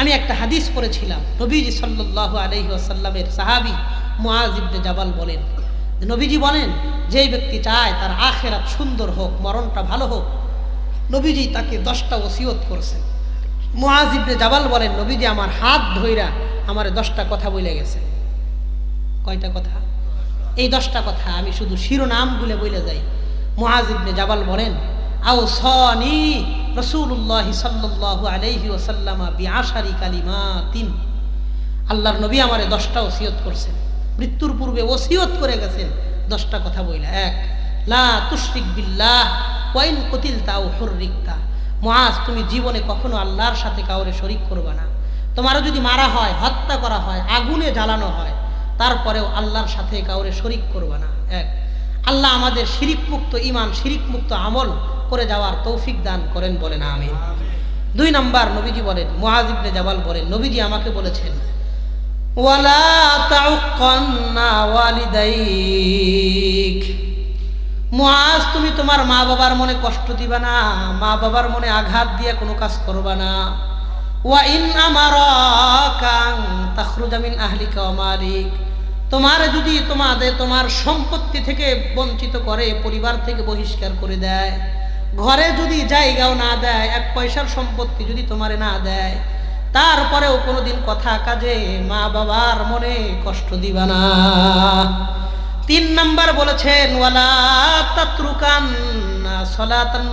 আমি একটা হাদিস পড়েছিলাম, নবীজি সাল্লাহ আলহি আসাল্লামের সাহাবি মুআজ ইবনে জাবাল বলেন। নবীজি বলেন, যেই ব্যক্তি চায় তার আখেরাত সুন্দর হোক, মরণটা ভালো হোক। নবীজি তাকে দশটা ওসিয়ত করেছেন। মুআজ ইবনে জাবাল বলেন, নবীজি আমার হাত ধইরা আমার দশটা কথা বলে গেছে। কয়টা কথা? এই দশটা কথা আমি শুধু শিরোনামগুলো বলে যাই। মুআজ ইবনে জাবাল বলেন আও সনি রসুল্লাহ সাল্লাল্লাহু আলাইহি ওসাল্লামা বিআশারি কালিমাতিন। আল্লাহর নবী আমারে দশটা ওসিয়ত করছেন। মৃত্যুর পূর্বে ওসিয়ত করে গেছেন। দশটা কথা বইলা। এক, লা তুশরিক বিল্লাহ ওয়াইন কতিল তাও হর্রিকতা। মহাজ তুমি জীবনে কখনো আল্লাহর সাথে কাউরে শরিক করবা না। তোমারও যদি মারা হয়, হত্যা করা হয়, আগুনে জ্বালানো হয়, তারপরেও আল্লাহর সাথে কাউরে শরিক করবা না। এক আল্লাহ আমাদের শিরিক মুক্ত ইমান শিরিক মুক্ত আমল করে যাওয়ার তৌফিক দান করেন বলেন, আমিন। দুই নাম্বার নবীজি বলেন মুআজিবনে জাবাল বলেন, নবীজি আমাকে বলেছেন, ওয়ালা মুআজ তুমি তোমার মা বাবার মনে কষ্ট দিবা না, মা বাবার মনে আঘাত দিয়ে কোনো কাজ করবা না। ওয়া ইন আহলিকা ওয়া মালিক। তোমার যদি তোমাদের, তোমার সম্পত্তি থেকে বঞ্চিত করে, পরিবার থেকে বহিষ্কার করে দেয়, ঘরে যদি জায়গাও না দেয়, এক পয়সার সম্পত্তি যদি তোমারে না দেয়, তারপরেও কোনোদিন কথা কাজে মা বাবার মনে কষ্ট দিবা না। তিন নাম্বার বলেছেন, ওয়ালা সলাতান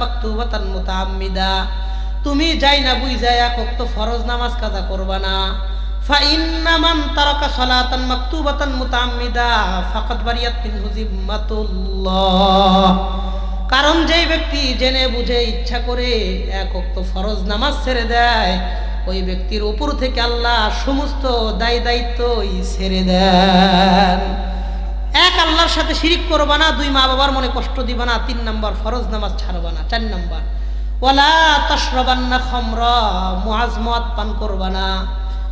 তুমি যাই না বুঝ যায় এক তো ফরজ নামাজ কাজা করবা না। কারণ যেই ব্যক্তি জেনে বুঝে ইচ্ছা করে এক অক্ত ফরজ নামাজ ছেড়ে দেয়, ওই ব্যক্তির উপর থেকে আল্লাহ সমস্ত দায় দায়িত্বই ছেড়ে দেন। এক আল্লাহর সাথে শিরিক করবা না, দুই মা বাবার মনে কষ্ট দিবা না, তিন নাম্বার ফরজ নামাজ ছাড়বা না, চার নাম্বার। ওয়ালা তশরবান্না খমরা মুআজ মদ পান করবা না।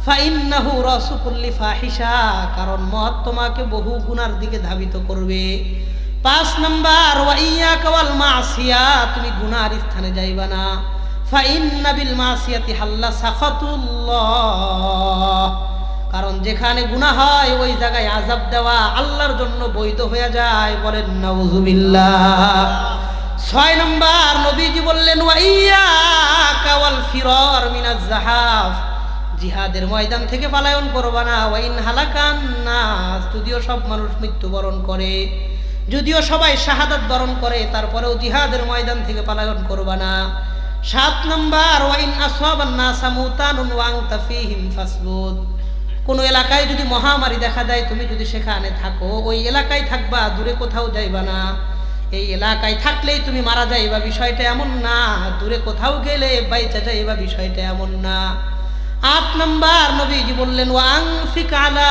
ফাইন্নাহু রসুকুল্লি ফাহিসা কারণ মদ তোমাকে বহু গুনার দিকে ধাবিত করবে। পাঁচ নাম্বার ওয়াইয়া কাওয়াল মাসিয়া, তুমি গুনার স্থানে যাইবা না। ফাইন্না বিল মাসিয়াতি হাল্লা সাখাতুল্লাহ, কারণ যেখানে গুনাহ হয় ওই জায়গায় আজাব দেওয়া আল্লাহর জন্য বৈধ হয়ে যায় বলেন নাউজুবিল্লাহ। ছয় নম্বর, নবীজি বললেন ওয়াইয়া কাওয়াল ফিরর মিনাজ জাহাফ জিহাদের ময়দান থেকে পালায়ন করবা না। ওয়াইন হালাকান না যদিও সব মানুষ মৃত্যুবরণ করে, যদিও সবাই শাহাদাত বরণ করে, তারপরেও জিহাদের ময়দান থেকে পালায়ন করবা না। সাত নম্বর ওয়াইন ওয়াং তাফিহিম ফাসবুদ কোনো এলাকায় যদি মহামারী দেখা দেয়, তুমি যদি সেখানে থাকো, ওই এলাকায় থাকবা, দূরে কোথাও যাইবা না। এই এলাকায় থাকলেই তুমি মারা যাইবা, বিষয়টা এমন না। দূরে কোথাও গেলে বাইচা যাইবা, বিষয়টা এমন না। আট নম্বর নবীজি বললেন ওয়াং ফিকালা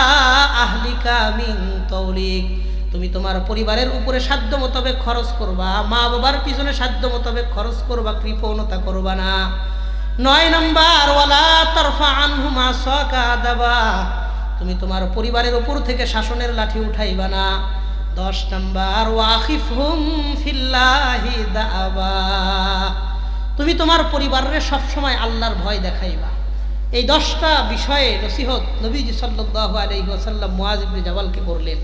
আহলিকা মিন তৌলিক। তুমি তোমার পরিবারের উপরে সাধ্য মোতাবেক খরচ করবা, মা বাবার পিছনে সাধ্য মোতাবেক খরচ করবা, কৃপণতা করবা না। নয় নম্বর, ওয়ালা তরফা আনহুমা সকা দাবা তুমি তোমার পরিবারের উপর থেকে শাসনের লাঠি উঠাইবা না। দশ নম্বর ওয়াকিফ হুম ফিল্লাহি দাবা তুমি তোমার পরিবারের সবসময় আল্লাহর ভয় দেখাইবা। এই দশটা বিষয়ে নসিহত নবীজি সাল্লাহ আলহি আসাল্লাম মুআজিবনে জাবালকে করলেন।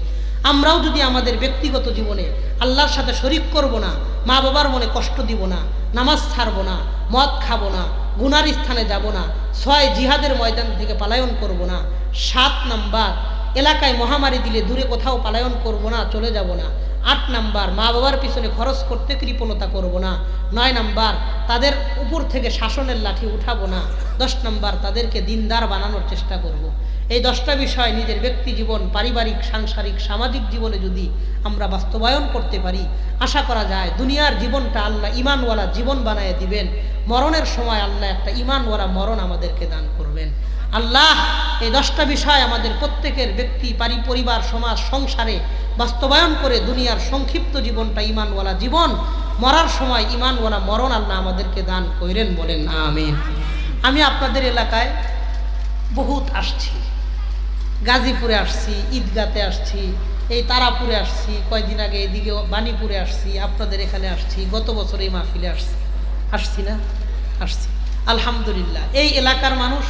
আমরাও যদি আমাদের ব্যক্তিগত জীবনে আল্লাহর সাথে শরিক করব না মা বাবার মনে কষ্ট দিব না, নামাজ ছাড়বো না, মদ খাব না, গুনার স্থানে যাব না ছয় জিহাদের ময়দান থেকে পালায়ন করব না, সাত নাম্বার, এলাকায় মহামারী দিলে দূরে কোথাও পালায়ন করব না, চলে যাব না আট নাম্বার, মা বাবার পিছনে খরচ করতে কৃপণতা করব না নয় নাম্বার, তাদের উপর থেকে শাসনের লাঠি উঠাবো না দশ নাম্বার, তাদেরকে দিনদার বানানোর চেষ্টা করব। এই দশটা বিষয় নিজের ব্যক্তি জীবন, পারিবারিক, সাংসারিক, সামাজিক জীবনে যদি আমরা বাস্তবায়ন করতে পারি, আশা করা যায় দুনিয়ার জীবনটা আল্লাহ ইমানওয়ালা জীবন বানায় দিবেন। মরণের সময় আল্লাহ একটা ইমানওয়ালা মরণ আমাদেরকে দান করবেন। আল্লাহ এই দশটা বিষয় আমাদের প্রত্যেকের ব্যক্তি, পারি, পরিবার, সমাজ, সংসারে বাস্তবায়ন করে দুনিয়ার সংক্ষিপ্ত জীবনটা ইমানওয়ালা জীবন, মরার সময় ইমানওয়ালা মরণ আল্লাহ আমাদেরকে দান করেন বলেন, আমিন। আমি আপনাদের এলাকায় বহুত আসছি। গাজীপুরে আসছি, ঈদগাতে আসছি, এই তারাপুরে আসছি কয়েকদিন আগে এদিকে বাণীপুরে আসছি, আপনাদের এখানে আসছি, গত বছর এই মাহফিলে আসছি। আসছি না? আসছি। আলহামদুলিল্লাহ। এই এলাকার মানুষ,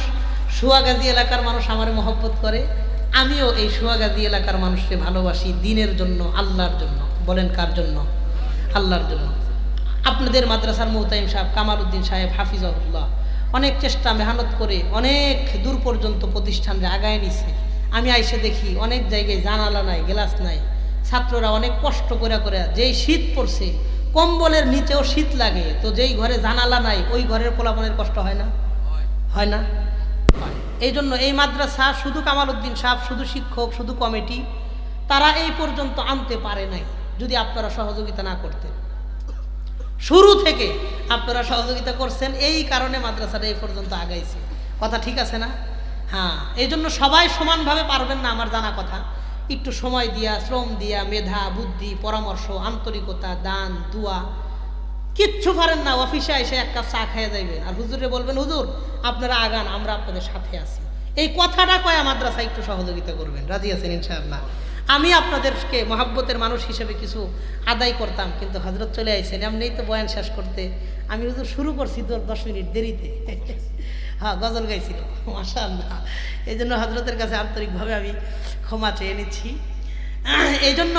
সুয়াগাজী এলাকার মানুষ আমার মহব্বত করে। আমিও এই সুয়াগাজী এলাকার মানুষকে ভালোবাসি দিনের জন্য, আল্লাহর জন্য। বলেন কার জন্য? আল্লাহর জন্য। আপনাদের মাদ্রাসার মোহতাইম সাহেব কামাল উদ্দিন সাহেব হাফিজাহুল্লাহ অনেক চেষ্টা, মেহনত করে অনেক দূর পর্যন্ত প্রতিষ্ঠানকে আগায় নিছে। আমি আইসে দেখি অনেক জায়গায় জানালা নাই, গ্লাস নাই। ছাত্ররা অনেক কষ্ট করে করে, যেই শীত পড়ছে, কম্বলের নিচেও শীত লাগে, তো যেই ঘরে জানালা নাই, ওই ঘরের পোলাপনের কষ্ট হয় না? হয় না। এই জন্য এই মাদ্রাসা শুধু কামাল উদ্দিন সাহেব, শুধু শিক্ষক, শুধু কমিটি, তারা এই পর্যন্ত আনতে পারে নাই, যদি আপনারা সহযোগিতা না করতেন। শুরু থেকে আপনারা সহযোগিতা করছেন, এই কারণে মাদ্রাসাটা এই পর্যন্ত আগাইছে। কথা ঠিক আছে না? হ্যাঁ এই জন্য সবাই সমানভাবে পারবেন না আমার জানা কথা। একটু সময় দিয়া, শ্রম দিয়া, মেধা, বুদ্ধি, পরামর্শ, আন্তরিকতা, দান, দোয়া, কিচ্ছু পারেন না। অফিসে এসে এক কাপ চা খেয়ে যাইবেন। আর হুজুরে বলবেন, হুজুর, আপনারা আগান, আমরা আপনাদের সাথে আছি। এই কথাটা কয়া মাদ্রাসা একটু সহযোগিতা করবেন। রাজি আছেন ইনশাআল্লাহ? আমি আপনাদেরকে মহাব্বতের মানুষ হিসেবে কিছু আদায় করতাম, কিন্তু হজরত চলে আইছেন। এমনিই তো বয়ান শেষ করতে। আমি হুজুর শুরু করছি দশ মিনিট দেরিতে। হ্যাঁ গজল গাইছিল মাসা আল্লাহ এই জন্য হজরতের কাছে আন্তরিকভাবে আমি ক্ষমা চেয়ে নিচ্ছি। এই জন্য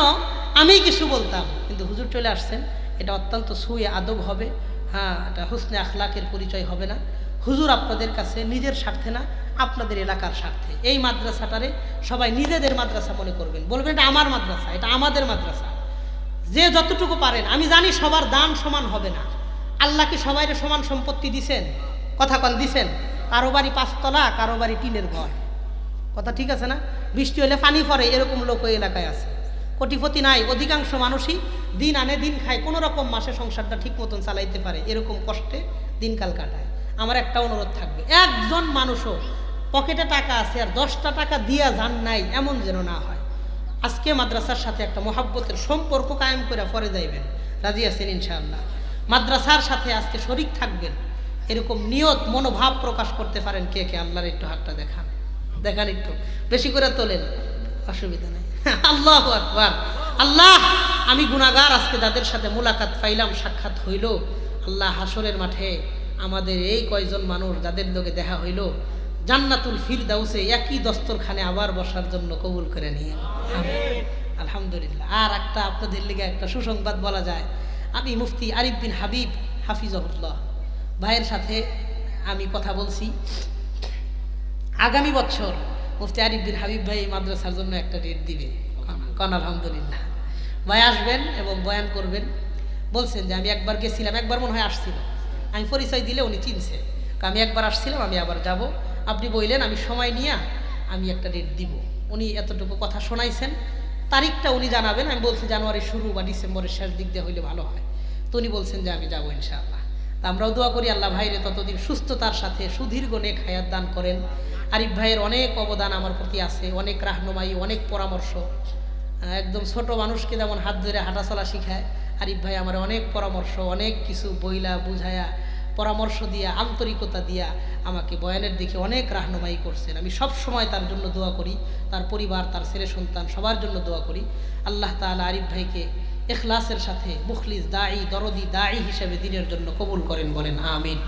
আমি কিছু বলতাম, কিন্তু হুজুর চলে আসছেন, এটা অত্যন্ত সুয়ে আদব হবে হ্যাঁ এটা হুসনে আখলাকের পরিচয় হবে না। হুজুর আপনাদের কাছে নিজের স্বার্থে না, আপনাদের এলাকার স্বার্থে। এই মাদ্রাসাটারে সবাই নিজেদের মাদ্রাসা মনে করবেন। বলবেন, এটা আমার মাদ্রাসা, এটা আমাদের মাদ্রাসা। যে যতটুকু পারেন, আমি জানি সবার দান সমান হবে না। আল্লাহ কি সবাইরে সমান সম্পত্তি দিছেন? কথা কন দিছেন, কারও বাড়ি পাঁচতলা, কারও বাড়ি টিনের ঘর। কথা ঠিক আছে না? বৃষ্টি হলে পানি পড়ে, এরকম লোক ওই এলাকায় আছে। কোটিপতি নাই, অধিকাংশ মানুষই দিন আনে দিন খায়, কোনো রকম মাসে সংসারটা ঠিক মতন চালাইতে পারে, এরকম কষ্টে দিনকাল কাটায়। আমার একটা অনুরোধ থাকবে, একজন মানুষও পকেটে টাকা আছে আর দশটা টাকা দিয়া যান নাই, এমন যেন না হয়। আজকে মাদ্রাসার সাথে একটা মহাব্বতের সম্পর্ক কায়েম করে পরে যাইবেন। রাজি আছেন ইনশাআল্লাহ। মাদ্রাসার সাথে আজকে শরিক থাকবেন। এরকম নিয়ত, মনোভাব প্রকাশ করতে পারেন কে কে। আল্লাহর একটু হাতটা দেখান। দেখান একটু। বেশি করে তোলেন। অসুবিধা নেই। আল্লাহ আকবার। আল্লাহ, আমি গুণাগার আজকে যাদের সাথে মোলাকাত পাইলাম, সাক্ষাৎ হইল। আল্লাহ হাসরের মাঠে আমাদের এই কয়জন মানুষ যাদের লোকে দেখা হইল, জান্নাতুল ফিরদাউসে একই দস্তরখানে আবার বসার জন্য কবুল করে নিয়ে। আলহামদুলিল্লাহ। আর একটা আপনাদের লিগে একটা সুসংবাদ বলা যায়। আমি মুফতি আরিফ বিন হাবিব, হাফিজহুল্লাহ। ভাইয়ের সাথে আমি কথা বলছি। আগামী বছর মুফতি আরিফ বিন হাবিব ভাই মাদ্রাসার জন্য একটা ডেট দিবে। কন আলহামদুলিল্লাহ। ভাই আসবেন এবং বয়ান করবেন। বলছেন যে, আমি একবার গেছিলাম, একবার মনে হয় আসছিল। আমি পরিচয় দিলে উনি চিনছে। আমি একবার আসছিলাম, আমি আবার যাব। আপনি বললেন আমি সময় নিয়ে আমি একটা ডেট দিব। উনি এতটুকু কথা শোনাইছেন। তারিখটা উনি জানাবেন। আমি বলছি জানুয়ারি শুরু বা ডিসেম্বরের শেষ দিক দিয়ে হইলে ভালো হয়। তো উনি বলছেন যে, আমি যাব ইনশাআল্লাহ। আমরাও দোয়া করি, আল্লাহ ভাইরে ততদিন সুস্থতার সাথে সুদীর্ঘ নেক হায়াত দান করেন। আরিফ ভাইয়ের অনেক অবদান আমার প্রতি আছে, অনেক রাহনুমাই, অনেক পরামর্শ। একদম ছোট মানুষকে যেমন হাত ধরে হাঁটাচলা শিখায়, আরিফ ভাই আমার অনেক পরামর্শ, অনেক কিছু বইলা, বুঝায়া, পরামর্শ দিয়া, আন্তরিকতা দিয়া আমাকে বয়ানের দিকে অনেক রাহনুমাই করছেন। আমি সব সময় তার জন্য দোয়া করি, তার পরিবার, তার ছেলে সন্তান সবার জন্য দোয়া করি। আল্লাহ তাআলা আরিফ ভাইকে এখলাসের সাথে, মুখলিস দায়ী দরদি দায়ী হিসেবে দিনের জন্য কবুল করেন বলেন, আমিন।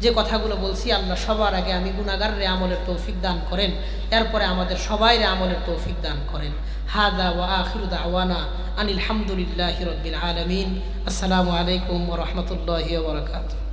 যে কথাগুলো বলছি, আল্লাহ সবার আগে আমি গুণাগাররে আমলের তৌফিক দান করেন, এরপরে আমাদের সবাইরে আমলের তৌফিক দান করেন। হাদা ওয়া আখিরুদা আওয়ানা আনিল হামদুলিল্লাহ হিরবিন আলমিন। আসসালামু আলাইকুম রহমতুল্লাহ বারাকাতুহু।